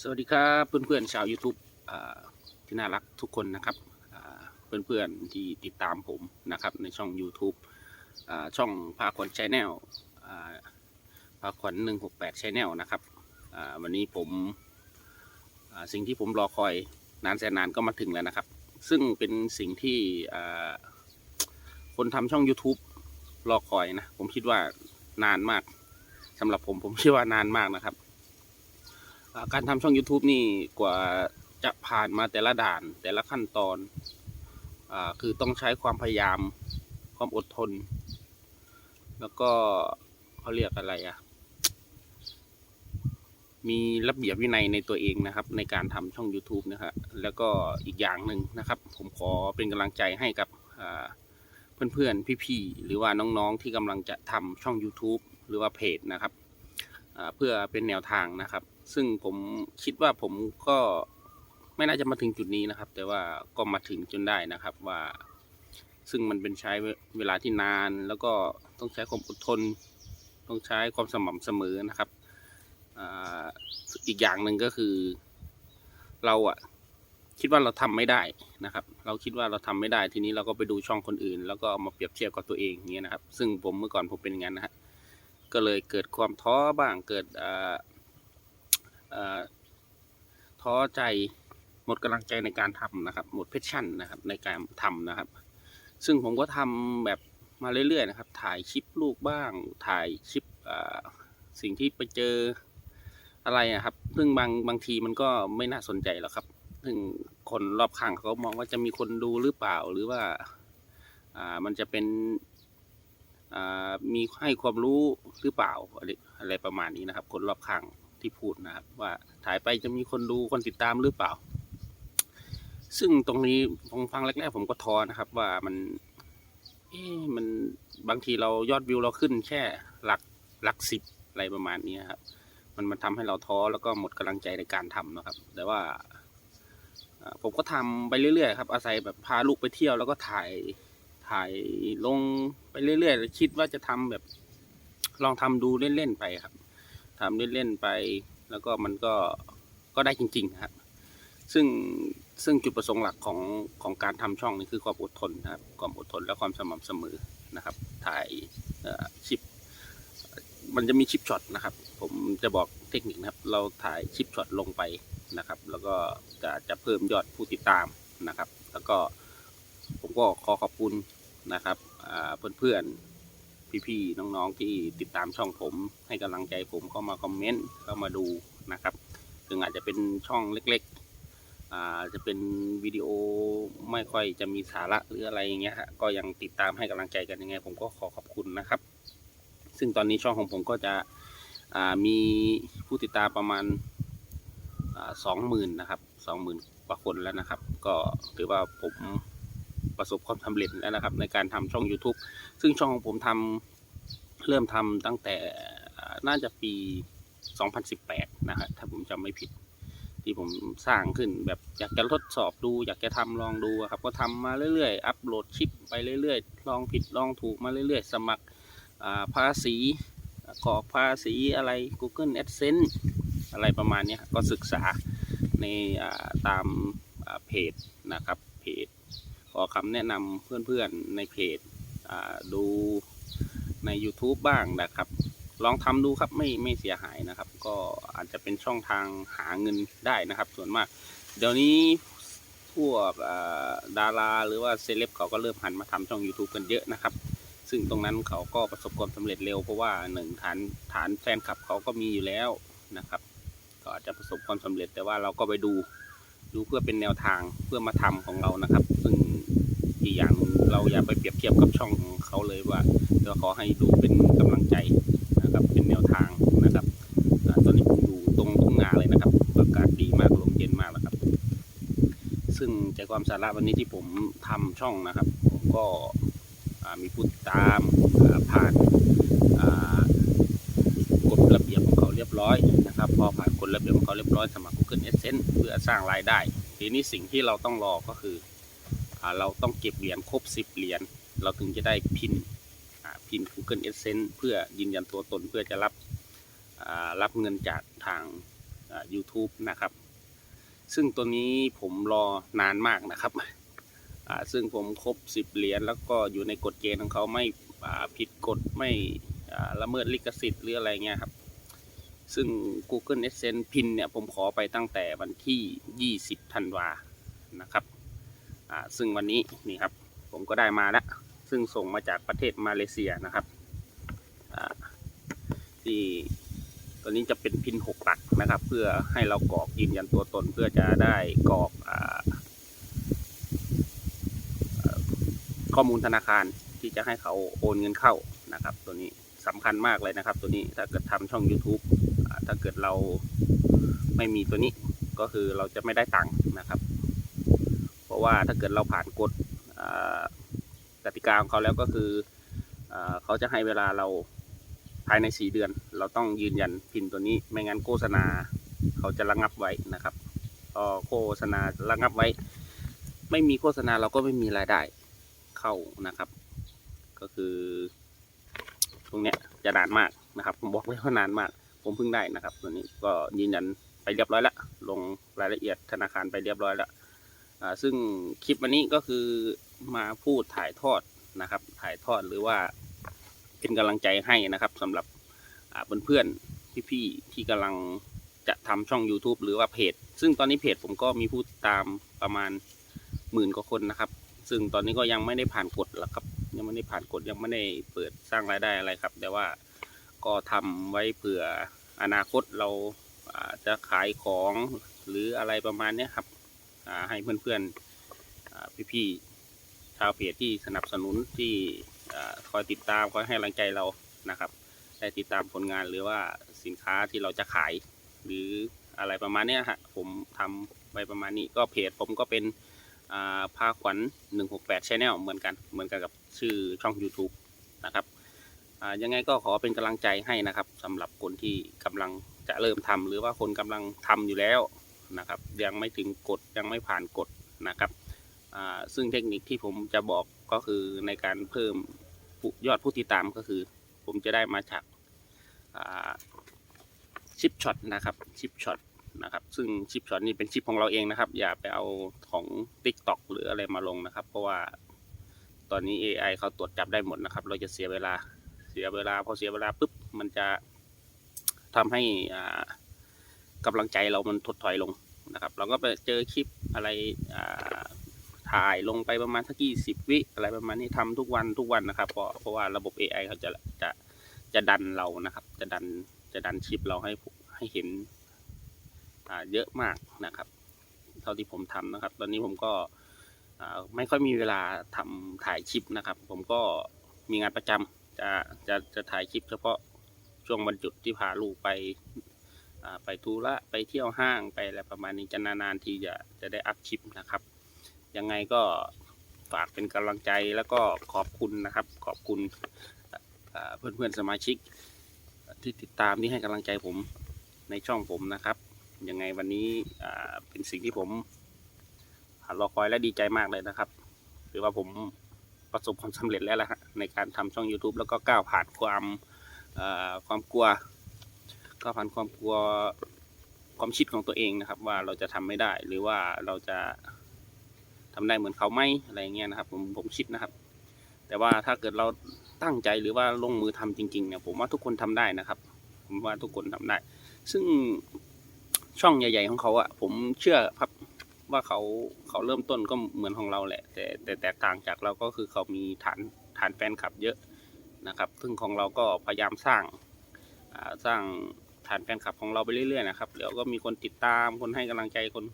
สวัสดีครับเพื่อนๆชาว YouTube ที่น่ารักทุกคนนะครับอ่าเพื่อนๆที่ติดตามผมนะครับในช่อง YouTube อช่องพาขวัญชแนลพาขวัญหนึ่งหกแปดชแนลนะครับวันนี้ผมสิ่งที่ผมรอคอยนานแสนนานก็มาถึงแล้วนะครับ ซึ่งเป็นสิ่งที่คนทำช่อง YouTube รอคอยนะผมคิดว่านานมากสำหรับผมผมคิดว่านานมากนะครับ การทำช่อง YouTube นี่กว่าจะผ่านมาแต่ละด่านแต่ละขั้นตอนอคือต้องใช้ความพยายาม ความอดทน แล้วก็เขาเรียกอะไรอะ่ะ มีระเบียบวินัยในตัวเองนะครับ ในการทำช่อง YouTube นะครับแล้วก็อีกอย่างหนึ่งนะครับ ผมขอเป็นกำลังใจให้กับอ่าเพื่อนๆ พี่ๆ หรือว่าน้องๆ ที่กำลังจะทำช่อง YouTube หรือว่าเพจนะครับเพื่อเป็นแนวทางนะครับ ซึ่งผมคิดว่าผมก็ไม่น่าจะมาถึงจุดนี้นะครับ แต่ว่าก็มาถึงจนได้นะครับว่า ซึ่งมันเป็นใช้เวลาที่นาน แล้วก็ต้องใช้ความอดทน ต้องใช้ความสม่ำเสมอนะครับอ,อีกอย่างหนึ่งก็คือ เราอะคิดว่าเราทำไม่ได้นะครับ เราคิดว่าเราทำไม่ได้ทีนี้เราก็ไปดูช่องคนอื่น แล้วก็มาเปรียบเทียบกับตัวเองอย่างเงี้ยนะครับ ซึ่งผมเมื่อก่อนผมเป็นอย่างนั้นนะฮะก็เลยเกิดความท้อบ้างเกิดอ่าอ่า ท้อใจหมดกำลังใจในการทำนะครับ หมดเพชชั่นนะครับในการทำนะครับ ซึ่งผมก็ทำแบบมาเรื่อยๆนะครับ ถ่ายคลิปลูกบ้าง ถ่ายคลิปสิ่งที่ไปเจออะไรอะครับ ซึ่งบางบางทีมันก็ไม่น่าสนใจหรอกครับ ซึ่งคนรอบข้างเขามองว่าจะมีคนดูหรือเปล่า หรือว่ามันจะเป็นมีให้ความรู้หรือเปล่าอะไรประมาณนี้นะครับ คนรอบข้าง ที่พูดนะครับ ว่าถ่ายไปจะมีคนดูคนติดตามหรือเปล่า ซึ่งตรงนี้ผมฟังแรกๆผมก็ท้อนะครับ ว่ามันเอ๊มันบางทีเรายอดวิวเราขึ้นแค่หลักหลักสิบอะไรประมาณนี้ครับ มันมันทำให้เราท้อแล้วก็หมดกำลังใจในการทำนะครับ แต่ว่าอ่าผมก็ทำไปเรื่อยๆครับ อาศัยแบบพาลูกไปเที่ยวแล้วก็ถ่ายถ่ายลงไปเรื่อยๆคิดว่าจะทำแบบลองทำดูเล่นๆไปครับ ทำเล่นๆไป แล้วก็มันก็ก็ได้จริงๆครับซึ่งซึ่งจุดประสงค์หลักของของการทำช่องนี่คือความอดทนนะครับ ความอดทนและความสม่ำเสมอนะครับ ถ่ายเอ่อคลิป มันจะมีคลิปช็อตนะครับ ผมจะบอกเทคนิคนะครับ เราถ่ายคลิปช็อตลงไปนะครับ แล้วก็จะจะเพิ่มยอดผู้ติดตามนะครับ แล้วก็ผมก็ขอขอบคุณนะครับเพื่อนๆ พี่ๆน้องๆที่ติดตามช่องผม ให้กำลังใจผมเข้ามาคอมเมนต์เข้ามาดูนะครับถึงอาจจะเป็นช่องเล็กๆอาจะเป็นวิดีโอไม่ค่อยจะมีสาระหรืออะไรอย่างเงี้ยฮะก็ยังติดตามให้กำลังใจกันยังไง ผมก็ขอขอบคุณนะครับ ซึ่งตอนนี้ช่องของผมก็จะมีผู้ติดตามประมาณสองหมื่นนะครับสองหมื่นกว่าคนแล้วนะครับ ก็ถือว่าผม ประสบความสำเร็จแล้วนะครับ ในการทำช่อง YouTube ซึ่งช่องของผมทำเริ่มทำตั้งแต่น่าจะปี 2018 นะฮะถ้าผมจำไม่ผิด ที่ผมสร้างขึ้นแบบอยากจะทดสอบดู อยากจะทำลองดูครับ ก็ทำมาเรื่อยๆ อัปโหลดคลิปไปเรื่อยๆ ลองผิดลองถูกมาเรื่อยๆ สมัครภาษีกรอกภาษีอะไร Google AdSense อะไรประมาณนี้ก็ศึกษาในตามเพจนะครับ เพจขอคำแนะนำเพื่อนๆในเพจดูใน YouTube บ้างนะครับ ลองทำดูครับไม่ไม่เสียหายนะครับ ก็อาจจะเป็นช่องทางหาเงินได้นะครับ ส่วนมาก เดี๋ยวนี้พวกดาราหรือว่าเซเลบเขาก็เริ่มหันมาทำช่อง YouTube กันเยอะนะครับ ซึ่งตรงนั้นเขาก็ประสบความสำเร็จเร็วเพราะว่าหนึ่งฐานฐานแฟนคลับเขาก็มีอยู่แล้วนะครับ ก็อาจจะประสบความสำเร็จแต่ว่าเราก็ไปดูดูเพื่อเป็นแนวทางเพื่อมาทำของเรานะครับ ซึ่ง อีกอย่างเราอย่าไปเปรียบเทียบกับช่องของเขาเลยว่าเราขอให้ดูเป็นกำลังใจนะครับเป็นแนวทางนะครับอตอนนี้ผมอยู่ตรงทุ่งนาเลยนะครับอากาศดีมากลมเย็นมากแล้วครับ ซึ่งใจความสาระวันนี้ที่ผมทำช่องนะครับ ผมก็มีผู้ติดตามผ่านกฎระเบียบของเขาเรียบร้อยนะครับ พอผ่านกฎระเบียบของเขาเรียบร้อยสมัคร Google AdSense เพื่อสร้างรายได้ ทีนี้สิ่งที่เราต้องรอก็คือ เราต้องเก็บเหรียญครบ 10 เหรียญเราถึงจะได้พินพิน Google AdSense เพื่อยืนยันตัวตนเพื่อจะรับรับเงินจากทาง YouTube นะครับ ซึ่งตัวนี้ผมรอนานมากนะครับ ซึ่งผมครบ 10 เหรียญแล้วก็อยู่ในกฎเกณฑ์ของเขาไม่ผิดกฎไม่ละเมิดลิขสิทธิ์หรืออะไรเงี้ยครับ ซึ่ง Google Adsense PIN เนี่ยผมขอไปตั้งแต่วันที่ 20 ธันวานะครับ อ่าซึ่งวันนี้นี่ครับผมก็ได้มาแล้ว ซึ่งส่งมาจากประเทศมาเลเซียนะครับอ่าที่ตัวนี้จะเป็นพินหกหลักนะครับ เพื่อให้เรากรอกยืนยันตัวตนเพื่อจะได้กรอกอ่าข้อมูลธนาคารที่จะให้เขาโอนเงินเข้านะครับ ตัวนี้สำคัญมากเลยนะครับ ตัวนี้ถ้าเกิดทำช่อง YouTube อถ้าเกิดเราไม่มีตัวนี้ก็คือเราจะไม่ได้ตังค์นะครับ ราะว่าถ้าเกิดเราผ่านกฎกติกาของเขาแล้วก็คืออเขาจะให้เวลาเราภายใน 4 เดือน เราต้องยืนยันพินตัวนี้ไม่งั้นโฆษณาเขาจะระงับไว้นะครับพอโฆษณาระงับไว้ ไม่มีโฆษณาเราก็ไม่มีรายได้เข้านะครับ ก็คือ ตรงเนี้ยจะนานมากนะครับ ผมบอกไว้ว่านานมาก ผมเพิ่งได้นะครับ ตัวนี้ก็ยืนยันไปเรียบร้อยแล้วลงรายละเอียดธนาคารไปเรียบร้อยแล้ว ซึ่งคลิปวันนี้ก็คือมาพูดถ่ายทอดนะครับ ถ่ายทอดหรือว่าเป็นกำลังใจให้นะครับสำหรับเพื่อนๆพี่ๆที่กำลังจะทำช่อง YouTube หรือว่าเพจ ซึ่งตอนนี้เพจผมก็มีผู้ตามประมาณหมื่นกว่าคนนะครับ ซึ่งตอนนี้ก็ยังไม่ได้ผ่านกฎหรอกครับ ยังไม่ได้ผ่านกฎยังไม่ได้เปิดสร้างรายได้อะไรครับ แต่ว่าก็ทำไว้เผื่ออนาคตเราจะขายของหรืออะไรประมาณนี้ครับ ให้เพื่อนๆอ่าพี่ๆชาวเพจที่สนับสนุนที่คอยติดตามคอยให้กำลังใจเรานะครับ ได้ติดตามผลงานหรือว่าสินค้าที่เราจะขาย หรืออะไรประมาณนี้ฮะผมทำไปประมาณนี้ก็เพจผมก็เป็นอ่าพาขวัญ168 Channel เหมือนกันเหมือนกันกับชื่อช่อง YouTube นะครับยังไงก็ขอเป็นกำลังใจให้นะครับสำหรับคนที่กำลังจะเริ่มทำหรือว่าคนกำลังทำอยู่แล้ว นะครับ ยังไม่ถึงกฎยังไม่ผ่านกฎนะครับซึ่งเทคนิคที่ผมจะบอกก็คือในการเพิ่มยอดผู้ติดตามก็คือ ผมจะได้มาจากชิปช็อตนะครับชิปช็อตนะครับ ซึ่งชิปช็อตนี่เป็นชิปของเราเองนะครับ อย่าไปเอาของ Tik t o อกหรืออะไรมาลงนะครับ เพราะว่าตอนนี้ AI เขาตรวจจับได้หมดนะครับ เราจะเสียเวลาเสียเวลาพอเสียเวลาปุ๊บมันจะทำให้อ่า กำลังใจเรามันถดถอยลงนะครับ เราก็ไปเจอคลิปอะไรถ่ายลงไปประมาณสักกี่สิบวิอะไรประมาณนี้ทำทุกวันทุกวันนะครับ เพราะเพราะว่าระบบ AI เขาจะจะจะดันเรานะครับ จะดันจะดันคลิปเราให้ให้เห็นเยอะมากนะครับ เท่าที่ผมทำนะครับ ตอนนี้ผมก็ไม่ค่อยมีเวลาทำถ่ายคลิปนะครับ ผมก็มีงานประจำจะจะจะถ่ายคลิปเฉพาะช่วงวันหยุดที่พาลูกไป ไปธุระไปเที่ยวห้างไปอะไรประมาณนี้จะนานๆทีจะจะได้อัพคลิปนะครับ ยังไงก็ฝากเป็นกำลังใจแล้วก็ขอบคุณนะครับ ขอบคุณอ่าเพื่อนๆสมาชิก ที่ติดตามที่ให้กำลังใจผมในช่องผมนะครับยังไงวันนี้เป็นสิ่งที่ผมรอคอยและดีใจมากเลยนะครับถือว่าผมประสบความสำเร็จแล้วละฮะในการทำช่อง YouTube แล้วก็ก้าวผ่านความความกลัว ก็ผ่านความกลัวความคิดของตัวเองนะครับ ว่าเราจะทำไม่ได้ หรือว่าเราจะทำได้เหมือนเขาไหมอะไรเงี้ยนะครับ ผมผมคิดนะครับ แต่ว่าถ้าเกิดเราตั้งใจหรือว่าลงมือทำจริงๆเนี่ยผมว่าทุกคนทำได้นะครับ ผมว่าทุกคนทำได้ ซึ่งช่องใหญ่ ๆ ของเขาอะผมเชื่อครับว่าเขาเขาเริ่มต้นก็เหมือนของเราแหละ แต่แต่แตกต่างจากเราก็คือเขามีฐานฐานแฟนคลับเยอะนะครับ ซึ่งของเราก็พยายามสร้างสร้าง ฐานแฟนคลับของเราไปเรื่อยๆนะครับเดี๋ยวก็มีคนติดตามคนให้กำลังใจคน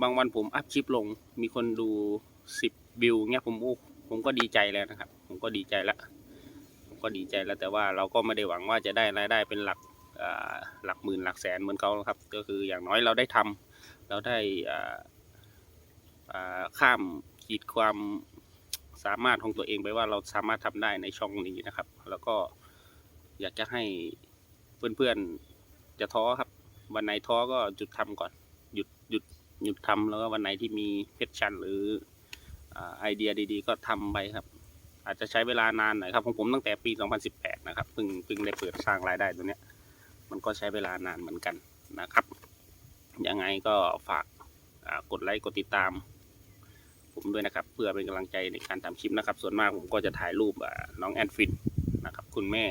บางวันผมอัพคลิปลง มีคนดูสิบวิวเงี้ยผมโอ้ผมก็ดีใจแล้วนะครับ ผมก็ดีใจแล้วผมก็ดีใจแล้วแต่ว่าเราก็ไม่ได้หวังว่าจะได้รายได้เป็นหลักหลักหมื่นหลักแสนเหมือนเขาครับ ก็คืออย่างน้อยเราได้ทำเราได้ข้ามขีดความสามารถของตัวเองไปว่าเราสามารถทำได้ในช่องนี้นะครับ แล้วก็อยากจะให้ เพื่อนๆจะท้อครับ วันไหนท้อก็หยุดทำก่อน หยุดหยุดหยุดทำแล้วก็วันไหนที่มีเพชชันหรืออไอเดียดีๆ ก็ทำไปครับ อาจจะใช้เวลานานหน่อยครับของผมตั้งแต่ปี 2018 นะครับเพิ่งเพิ่งได้เปิดสร้างรายได้ตัวเนี้ย มันก็ใช้เวลานานเหมือนกันนะครับ ยังไงก็ฝากกดไลค์กดติดตาม ผมด้วยนะครับ เพื่อเป็นกำลังใจในการทำคลิปนะครับ ส่วนมากผมก็จะถ่ายรูปน้องแอนฟินนะครับ คุณแม่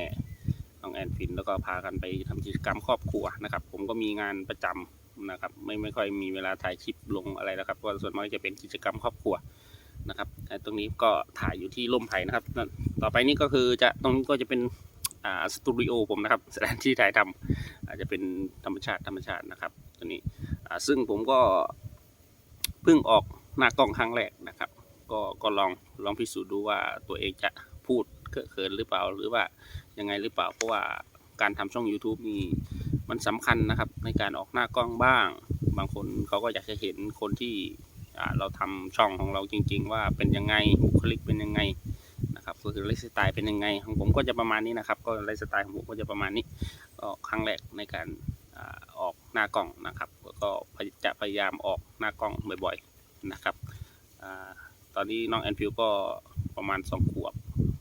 น้องแอนฟินแล้วก็พากันไปทำกิจกรรมครอบครัวนะครับ ผมก็มีงานประจำนะครับ ไม่ไม่ค่อยมีเวลาถ่ายคลิปลงอะไรนะครับเพราะส่วนมากจะเป็นกิจกรรมครอบครัวนะครับแต่ตรงนี้ก็ถ่ายอยู่ที่ร่มไผ่นะครับ ต่อไปนี้ก็คือจะตรงนี้ก็จะเป็นอ่าสตูดิโอผมนะครับสถานที่ถ่ายทำอาจจะเป็นธรรมชาติธรรมชาตินะครับตัวนี้อ่าซึ่งผมก็เพิ่งออกหน้ากล้องครั้งแรกนะครับ ก็ก็ลองลองพิสูจน์ดูว่าตัวเองจะพูดเกินเขินหรือเปล่าหรือว่า ยังไงหรือเปล่า เพราะว่าการทำช่อง YouTube นี่มันสำคัญนะครับ ในการออกหน้ากล้องบ้าง บางคนเขาก็อยากจะเห็นคนที่เราทำช่องของเราจริง ๆ ว่าเป็นยังไงบุคลิกเป็นยังไงนะครับก็คือไลฟ์สไตล์เป็นยังไงของผมก็จะประมาณนี้นะครับ ก็ไลฟ์สไตล์ของผมก็จะประมาณนี้ก็ครั้งแรกในการออกหน้ากล้องนะครับ ก็จะพยายามออกหน้ากล้องบ่อยๆนะครับอตอนนี้น้องแอนฟิวก็ประมาณสองขวบ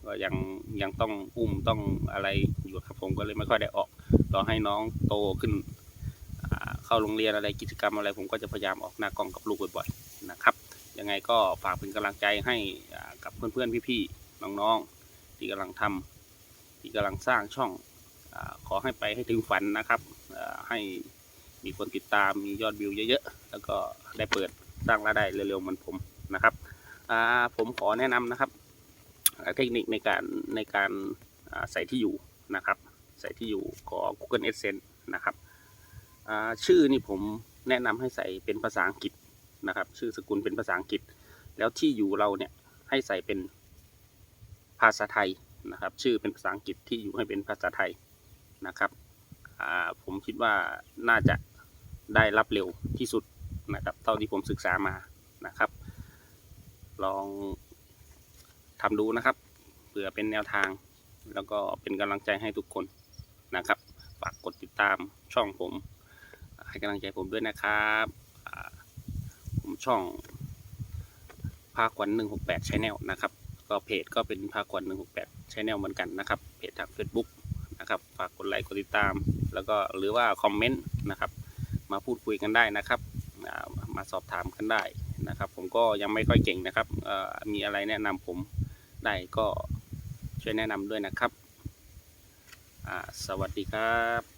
ก็ยังยังต้องอุ้มต้องอะไรอยู่ครับผมก็เลยไม่ค่อยได้ออกรอให้น้องโตขึ้นเข้าโรงเรียนอะไรกิจกรรมอะไร ผมก็จะพยายามออกหน้ากล้องกับลูกบ่อยๆนะครับ ยังไงก็ฝากเป็นกำลังใจให้กับเพื่อนๆพี่ๆน้องๆที่กำลังทำที่กำลังสร้างช่องอขอให้ไปให้ถึงฝันนะครับให้มีคนติดตามมียอดวิวเยอะๆ แล้วก็ได้เปิดสร้างรายได้เร็วๆเหมือนผมนะครับผมขอแนะนำนะครับ เทคนิคในการในการใส่ที่อยู่นะครับ ใส่ที่อยู่ขอ Google Adsense นะครับชื่อนี่ผมแนะนำให้ใส่เป็นภาษาอังกฤษนะครับ ชื่อสกุลเป็นภาษาอังกฤษ แล้วที่อยู่เราเนี่ยให้ใส่เป็นภาษาไทยนะครับ ชื่อเป็นภาษาอังกฤษที่อยู่ให้เป็นภาษาไทยนะครับผมคิดว่าน่าจะได้รับเร็วที่สุดนะครับ เท่าที่ผมศึกษามานะครับ ลอง ทำดูนะครับเผื่อเป็นแนวทาง แล้วก็เป็นกำลังใจให้ทุกคนนะครับ ฝากกดติดตามช่องผม ให้กำลังใจผมด้วยนะครับผมช่องภาควันหนึ่งหกแปดชแนลนะครับ ก็เพจก็เป็นภาควันหนึ่งหกแปดชแนลเหมือนกันนะครับเพจทาง Facebook นะครับฝากกดไลค์กดติดตาม แล้วก็หรือว่าคอมเมนต์นะครับ มาพูดคุยกันได้นะครับมาสอบถามกันได้นะครับ ผมก็ยังไม่ค่อยเก่งนะครับมีอะไรแนะนำผม ได้ก็ช่วยแนะนำด้วยนะครับ สวัสดีครับ